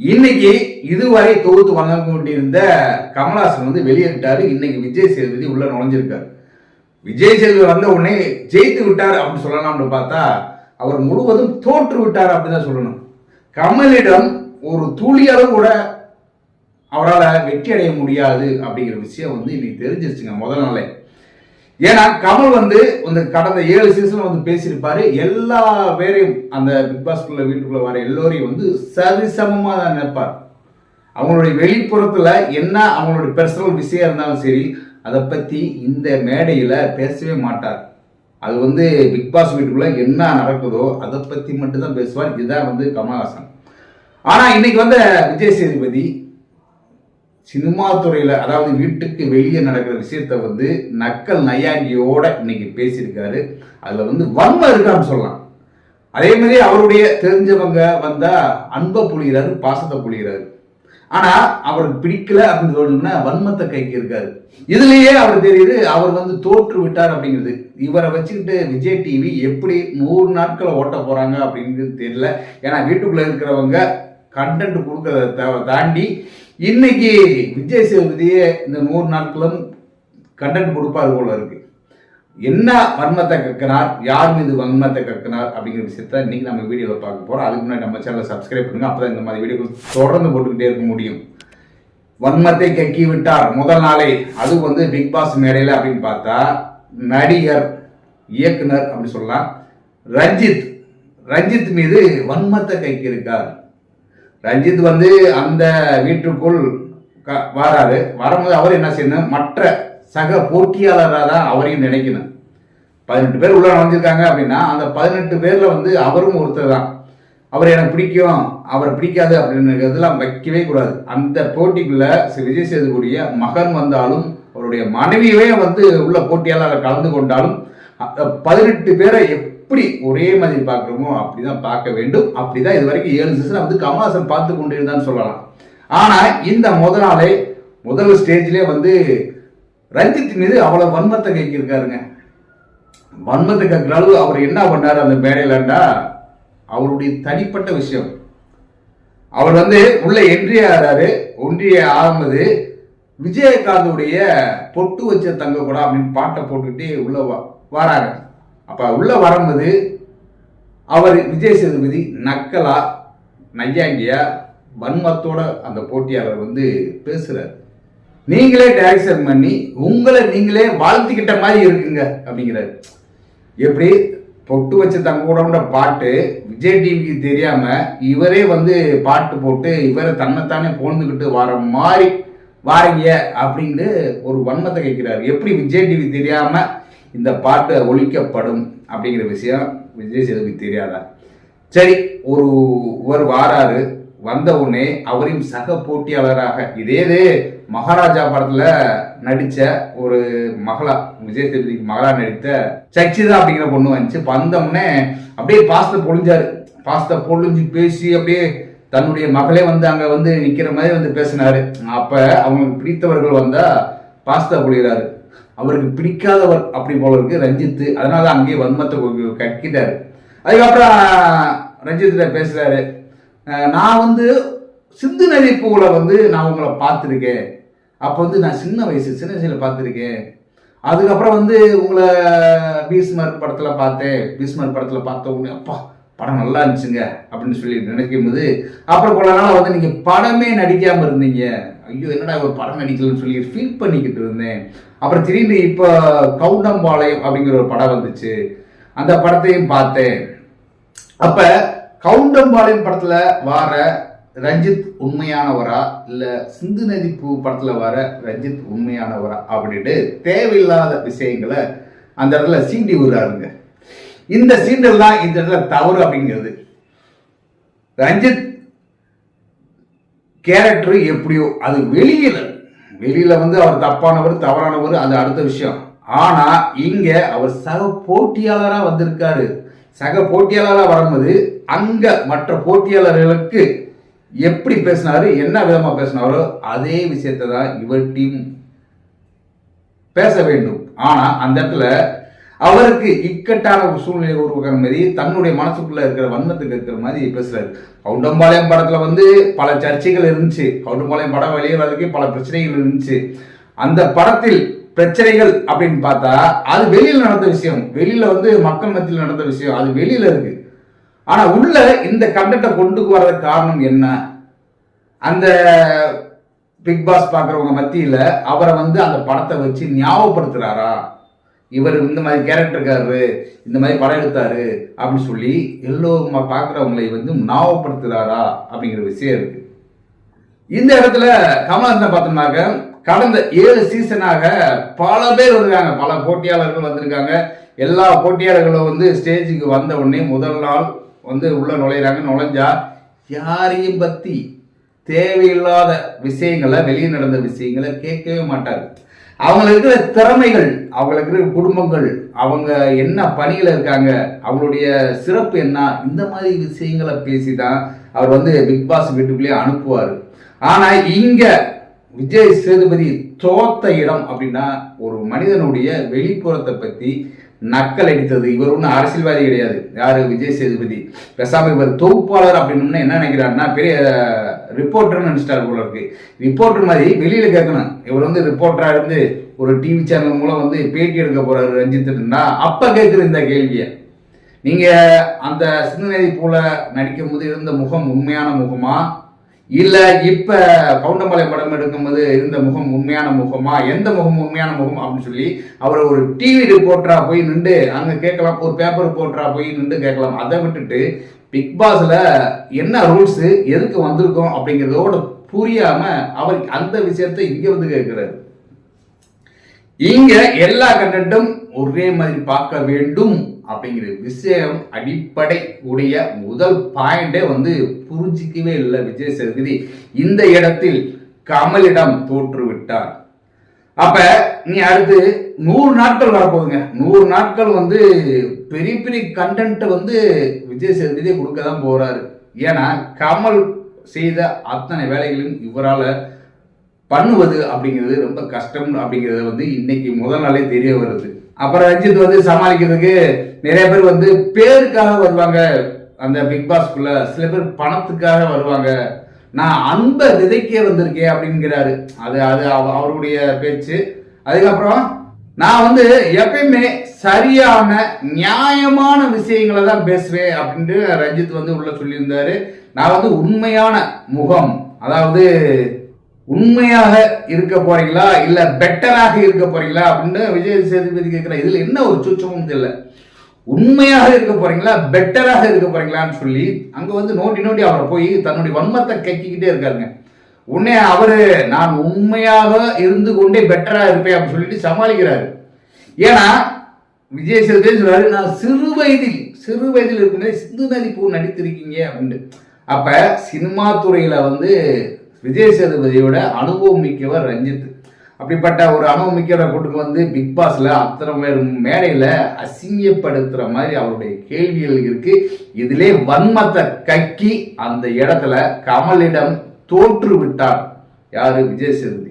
இன்னைக்கு இதுவரை தொகுத்து வழங்க கொண்டிருந்த கமலஹாசன் வந்து வெளியேறிட்டாரு. இன்னைக்கு விஜய் சேதுபதி உள்ள நுழைஞ்சிருக்காரு. விஜய் சேதுபதி வந்த உடனே ஜெயித்து விட்டார் அப்படின்னு சொல்லலாம்னு பார்த்தா அவர் முழுவதும் தோற்று விட்டார் அப்படின்னு தான் சொல்லணும். கமலிடம் ஒரு துளியளவு கூட அவரால் வெற்றி அடைய முடியாது அப்படிங்கிற விஷயம் வந்து இன்னைக்கு தெரிஞ்சிருச்சுங்க முதல் நாளே. ஏன்னா கமல் வந்து இந்த கடந்த ஏழு சீசன்ல வந்து பேசியிருப்பாரு. எல்லா பேரையும் அந்த பிக் பாஸ்குள்ள வீட்டுக்குள்ள வர எல்லோரையும் வந்து சரிசமமாக தான் நினைப்பார். அவங்களுடைய வெளிப்புறத்துல என்ன அவங்களுடைய பர்சனல் விஷயம் இருந்தாலும் சரி அதை பத்தி இந்த மேடையில பேசவே மாட்டார். அது வந்து பிக் பாஸ் வீட்டுக்குள்ள என்ன நடக்குதோ அதை பத்தி மட்டும்தான் பேசுவார். இதுதான் வந்து கமல்ஹாசன். ஆனா இன்னைக்கு வந்த விஜய் சேதுபதி சினிமா துறையில அதாவது வீட்டுக்கு வெளியே நடக்கிற விஷயத்த வந்து நக்கல் நையாண்டியோட இன்னைக்கு பேசியிருக்காரு. அதுல வந்து வன்மை இருக்கான்னு சொல்லலாம். அதே மாதிரி அவருடைய தெரிஞ்சவங்க வந்தா அன்பை புழிகிறாரு பாசத்தை புழிகிறாரு ஆனா அவருக்கு பிடிக்கல அப்படின்னு சொல்லணும்னா வன்மத்தை கைக்கு இருக்காரு இதுலயே அவர் தெரியுது அவர் வந்து தோற்று விட்டார் அப்படிங்கிறது. இவரை வச்சுக்கிட்டு விஜய் டிவி எப்படி நூறு நாட்களை ஓட்ட போறாங்க அப்படிங்கிறது தெரியல. ஏன்னா வீட்டுக்குள்ள இருக்கிறவங்க கண்டென்ட் கொடுக்கறத தாண்டி இன்னைக்கு விஜய் சேதுபதியே இந்த நூறு நாட்களும் கண்டென்ட் கொடுப்பார் போல இருக்கு. என்ன வன்மத்தை கற்கிறார்? யார் மீது வன்மத்தை கற்கிறார்? அப்படிங்கிற விஷயத்த இன்னைக்கு நம்ம வீடியோவில் பார்க்க போறோம். அதுக்கு முன்னாடி நம்ம சேனலை சப்ஸ்கிரைப் பண்ணுங்க. அப்பதான் இந்த மாதிரி வீடியோக்கள் தொடர்ந்து போட்டுக்கிட்டே இருக்க முடியும். வன்மத்தை கக்கி விட்டார் முதல் நாளே. அது வந்து பிக் பாஸ் மேடையில் அப்படின்னு பார்த்தா நடிகர் இயக்குனர் அப்படின்னு சொல்லலாம். ரஞ்சித். ரஞ்சித் மீது வன்மத்தை கைக்கு இருக்கார் ரஞ்சித் வந்து அந்த வீட்டுக்குள் க- வராரு. வரும்போது அவர் என்ன செய்யணும்? மற்ற சக போட்டியாளராக தான் அவரையும் நினைக்கணும். பதினெட்டு பேர் உள்ள நுழைஞ்சிருக்காங்க அப்படின்னா அந்த பதினெட்டு பேரில் வந்து அவரும் ஒருத்தர் தான். அவர் எனக்கு பிடிக்கும். அவர் பிடிக்காது அப்படின்றதெல்லாம் வைக்கவே கூடாது. அந்த போட்டிக்குள்ளே விஜய் சேதுபதிய மகன் வந்தாலும் அவருடைய மனைவியவே வந்து உள்ள போட்டியாளர் கலந்து கொண்டாலும் பதினெட்டு பேரை எப்படி ஒரே மாதிரி பார்க்குறோமோ அப்படி தான் பார்க்க வேண்டும். அப்படி தான் இது வரைக்கும் ஏழு சீசன் வந்து கமல்ஹாசன் பார்த்து கொண்டு இருந்தான்னு சொல்லலாம். ஆனால் இந்த முத நாளே முதல் ஸ்டேஜ்லேயே வந்து ரஞ்சித் மீது அவ்வளோ வன்மத்தை கேட்கிருக்காருங்க வன்மத்தை கேட்குற அளவு அவர் என்ன பண்ணார் அந்த மேடையிலண்டா அவருடைய தனிப்பட்ட விஷயம். அவர் வந்து உள்ள என்ட்ரி ஆகிறாரு ஒன்றிய ஆகும்போது விஜயகாந்தோடைய பொட்டு வச்ச தங்க கூட அப்படின்னு பாட்டை போட்டுக்கிட்டே உள்ள வ- அப்போ உள்ள வரும்போது அவர் விஜய் சேதுபதி நக்கலா நையாண்டியா வன்மத்தோட அந்த போட்டியாளர் வந்து பேசுறாரு. நீங்களே டைரக்ஷன் பண்ணி உங்களை நீங்களே வாழ்த்துக்கிட்ட மாதிரி இருக்குங்க அப்படிங்கிறாரு. எப்படி? பொட்டு வச்ச தங்கூடம்ன்ற பாட்டு விஜய் டிவிக்கு தெரியாம இவரே வந்து பாட்டு போட்டு இவரை தன்னைத்தானே போந்துக்கிட்டு வர மாதிரி வாரீங்க அப்படின்னு ஒரு வன்மத்தை கேட்கிறாரு. எப்படி விஜய் டிவி தெரியாம இந்த பாட்டு ஒழிக்கப்படும் அப்படிங்கிற விஷயம் விஜய் சேதுபதி தெரியாதா? சரி ஒரு ஒரு வாராரு வந்த உடனே அவரையும் சக போட்டியாளராக இதே மகாராஜா படத்துல நடிச்ச ஒரு மகளா விஜய் சேதுபதிக்கு மகளா நடித்த சச்சிதா அப்படிங்கிற பொண்ணு வந்துச்சு. வந்த அப்படியே பாஸ்த பொழிஞ்சாரு. பாஸ்த பொழிஞ்சு பேசி அப்படியே தன்னுடைய மகளே வந்து அங்க வந்து நிக்கிற மாதிரி வந்து பேசினாரு. அப்ப அவங்களுக்கு பிடித்தவர்கள் வந்தா பாஸ்தா பொழிகிறாரு அவருக்கு பிடிக்காதவர் அப்படி போல இருக்கு. ரஞ்சித்து அதனால அங்கேயே வன்மத்தை கட்டிட்டாரு. அதுக்கப்புறம் ரஞ்சித்ல பேசுறாரு. நான் வந்து சிந்து நதி பூவில் வந்து நான் உங்களை பார்த்துருக்கேன். அப்போ வந்து நான் சின்ன வயசு சின்ன வயசில் பார்த்துருக்கேன். அதுக்கப்புறம் வந்து உங்களை பீஸ்மர் படத்தில் பார்த்தேன். பீஸ்மர் படத்தில் பார்த்த உடனே அப்பா படம் நல்லா இருந்துச்சுங்க அப்படின்னு சொல்லி நினைக்கும் போது அப்புறம் கொஞ்ச நாள் வந்து நீங்கள் படமே நடிக்காமல் இருந்தீங்க. ஐயோ என்னடா ஒரு படம் நடிக்கலன்னு சொல்லி ஃபீல் பண்ணிக்கிட்டு இருந்தேன். அப்புறம் திடீர்னு இப்போ கவுண்டம்பாளையம் அப்படிங்கிற ஒரு படம் வந்துச்சு. அந்த படத்தையும் பார்த்தேன். அப்ப கவுண்டம்பாளையம் படத்துல வர ரஞ்சித் உண்மையானவரா? இல்ல சிந்து நதி பூ படத்துல வர ரஞ்சித் உண்மையானவரா? அப்படின்ட்டு தேவையில்லாத விஷயங்களை அந்த இடத்துல சீண்டி விடுறாருங்க. இந்த சீண்டல் தான் இந்த இடத்துல தவறு அப்படிங்கிறது. ரஞ்சித் கேரக்டர் எப்படியோ அது வெளியில் வெளியில் வந்து அவர் தப்பானவர் தவறானவர் அது அடுத்த விஷயம். ஆனால் இங்கே அவர் சக போட்டியாளராக வந்திருக்காரு. சக போட்டியாளராக வரும்போது அங்கே மற்ற போட்டியாளர்களுக்கு எப்படி பேசினாரு என்ன விதமாக பேசினாரோ அதே விஷயத்தை தான் இவர் டீம் பேச வேண்டும். ஆனால் அந்த இடத்துல அவருக்கு இக்கட்டான ஒரு சூழ்நிலை உருவாக்குற மாதிரி தன்னுடைய மனசுக்குள்ள இருக்கிற வண்ணத்துக்கு இருக்கிற மாதிரி பேசுறாரு. கவுண்டம்பாளையம் படத்துல வந்து பல சர்ச்சைகள் இருந்துச்சு. கவுண்டம்பாளையம் படம் வெளியே வர்றதுக்கு பல பிரச்சனைகள் இருந்துச்சு. அந்த படத்தில் பிரச்சனைகள் அப்படின்னு பார்த்தா அது வெளியில நடந்த விஷயம். வெளியில வந்து மக்கள் மத்தியில் நடந்த விஷயம். அது வெளியில இருக்கு. ஆனா உள்ள இந்த கண்டென்ட்டை கொண்டு வர்றதுக்கு காரணம் என்ன? அந்த பிக் பாஸ் பார்க்குறவங்க மத்தியில அவரை வந்து அந்த படத்தை வச்சு ஞாபகப்படுத்துறாரா? இவர் இந்த மாதிரி கேரக்டர்காரரு இந்த மாதிரி படம் எடுத்தாரு அப்படின்னு சொல்லி எல்லோரும் பார்க்குறவங்களை வந்து நாவப்படுத்துகிறாரா அப்படிங்கிற விஷயம் இருக்கு. இந்த இடத்துல கமலஹாசனை பார்த்தோம்னாக்க கடந்த ஏழு சீசனாக பல பேர் வந்திருக்காங்க. பல போட்டியாளர்கள் வந்திருக்காங்க. எல்லா போட்டியாளர்களும் வந்து ஸ்டேஜுக்கு வந்த உடனே முதல் நாள் வந்து உள்ள நுழையிறாங்க நுழைஞ்சா யாரையும் பற்றி தேவையில்லாத விஷயங்களை வெளியே நடந்த விஷயங்களை கேட்கவே மாட்டார் அவங்களுக்கு இருக்கிற திறமைகள் அவங்களுக்கு இருக்கிற குடும்பங்கள் அவங்க என்ன பணியில் இருக்காங்க அவங்களுடைய சிறப்பு என்ன இந்த மாதிரி விஷயங்களை பேசி தான் அவர் வந்து பிக் பாஸ் வீட்டுக்குள்ளேயே அனுப்புவார். ஆனால் இங்கே விஜய் சேதுபதி தோத்த இடம் அப்படின்னா ஒரு மனிதனுடைய வெளிப்புறத்தை பற்றி நக்கல் அடித்தது இவர் ஒன்றும் அரசியல்வாதி கிடையாது. யாரு? விஜய் சேதுபதி. பெசாமி இவர் தொகுப்பாளர் அப்படின்னு என்ன நினைக்கிறாருன்னா பெரிய ரிப்போர்ட்டர்னு நினச்சிட்டார் போல இருக்கு. ரிப்போர்ட்டர் மாதிரி வெளியில கேட்கணும். இவர் வந்து ரிப்போர்ட்டராக இருந்து ஒரு டிவி சேனல் மூலம் வந்து பேட்டி எடுக்க போறாரு ரஞ்சித்துன்னா அப்ப கேட்குற இந்த கேள்வியை. நீங்க அந்த சிந்தனை போல நடிக்கும் போது இருந்த முகம் உண்மையான முகமா? இல்ல இப்ப கவுண்டமலை படம் எடுக்கும்போது இருந்த முகம் உண்மையான முகமா? எந்த முகம் உண்மையான முகம்? அப்படின்னு சொல்லி அவர் ஒரு டிவி ரிப்போர்ட்டரா போய் நின்று அங்க கேட்கலாம் ஒரு பேப்பர் ரிப்போர்ட்டரா போய் நின்று கேட்கலாம். அதை விட்டுட்டு பிக் பாஸ்ல என்ன ரூல்ஸ் எதுக்கு வந்திருக்கோம் அப்படிங்கிறதோட புரியாம அவர் அந்த விஷயத்தை இங்க வந்து கேட்கிறாரு. இங்க எல்லா கண்டென்ட்டும் ஒரே மாதிரி பார்க்க வேண்டும் அப்படிங்கிற விஷயம் அடிப்படை உடைய முதல் பாயிண்டே வந்து புரிஞ்சிக்கவே இல்லை விஜய் சேதுபதி. இந்த இடத்தில் கமலிடம் தோற்றுவிட்டார். அப்ப நீ அடுத்து நூறு நாட்கள் வரப்போகுதுங்க. நூறு நாட்கள் வந்து பெரிய பெரிய கண்டென்ட் வந்து விஜய் சேதுபதியே கொடுக்க தான் போறாரு. ஏன்னா கமல் செய்த அத்தனை வேலைகளையும் இவரால் பண்ணுவது அப்படிங்கிறது ரொம்ப கஷ்டம் அப்படிங்கிறது வந்து இன்னைக்கு முதல் நாளே தெரிய வருது. அப்புறம் ரஞ்சித் வந்து சமாளிக்கிறதுக்கு நிறைய பேர் வந்து பேருக்காக வருவாங்க. அந்த பிக் பாஸ்க்குள்ள சில பேர் பணத்துக்காக வருவாங்க. நான் அன்பை விதைக்க வந்திருக்கேன் அப்படிங்கிறாரு. அது அது அவருடைய பேச்சு. அதுக்கப்புறம் நான் வந்து எப்பயுமே சரியான நியாயமான விஷயங்களை தான் பேசுவேன் அப்படின்ட்டு ரஞ்சித் வந்து உள்ள சொல்லியிருந்தாரு. நான் வந்து உண்மையான முகம் அதாவது உண்மையாக இருக்க போறீங்களா? இல்ல பெட்டராக இருக்க போறீங்களா? அப்படின்னு விஜய் சேதுபதி கேட்கிற இதுல என்ன ஒரு சூச்சமும் தெரியல. உண்மையாக இருக்க போறீங்களா? பெட்டராக இருக்க போறீங்களான்னு சொல்லி அங்க வந்து நோண்டி நோண்டி அவரை போய் தன்னுடைய வன்மத்தை கக்கிக்கிட்டே இருக்காருங்க. உடனே அவரு நான் உண்மையாக இருந்து கொண்டே பெட்டரா இருப்பேன் அப்படின்னு சொல்லிட்டு சமாளிக்கிறாரு. ஏன்னா விஜய் சேதுபதி சொல்றாரு நான் சிறு வயதில் சிறு வயதில் இருக்கும்போது சிந்து நதி பூ நடித்திருக்கீங்க அப்படின்ட்டு. அப்ப சினிமா துறையில வந்து விஜய் சேதுபதியோட அனுபவம் மிக்கவர் ரஞ்சித். அப்படிப்பட்ட ஒரு அனுபவம் மிக்கவரை கூட்டுக்கு வந்து பிக் பாஸ்ல அத்தனை பேர் மேடையில அசிங்கப்படுத்துற மாதிரி அவருடைய கேள்விகள் இருக்கு. இதிலே வன்மத்தை கக்கி அந்த இடத்துல கமலிடம் தோற்று விட்டார். யாரு? விஜய் சேதுபதி.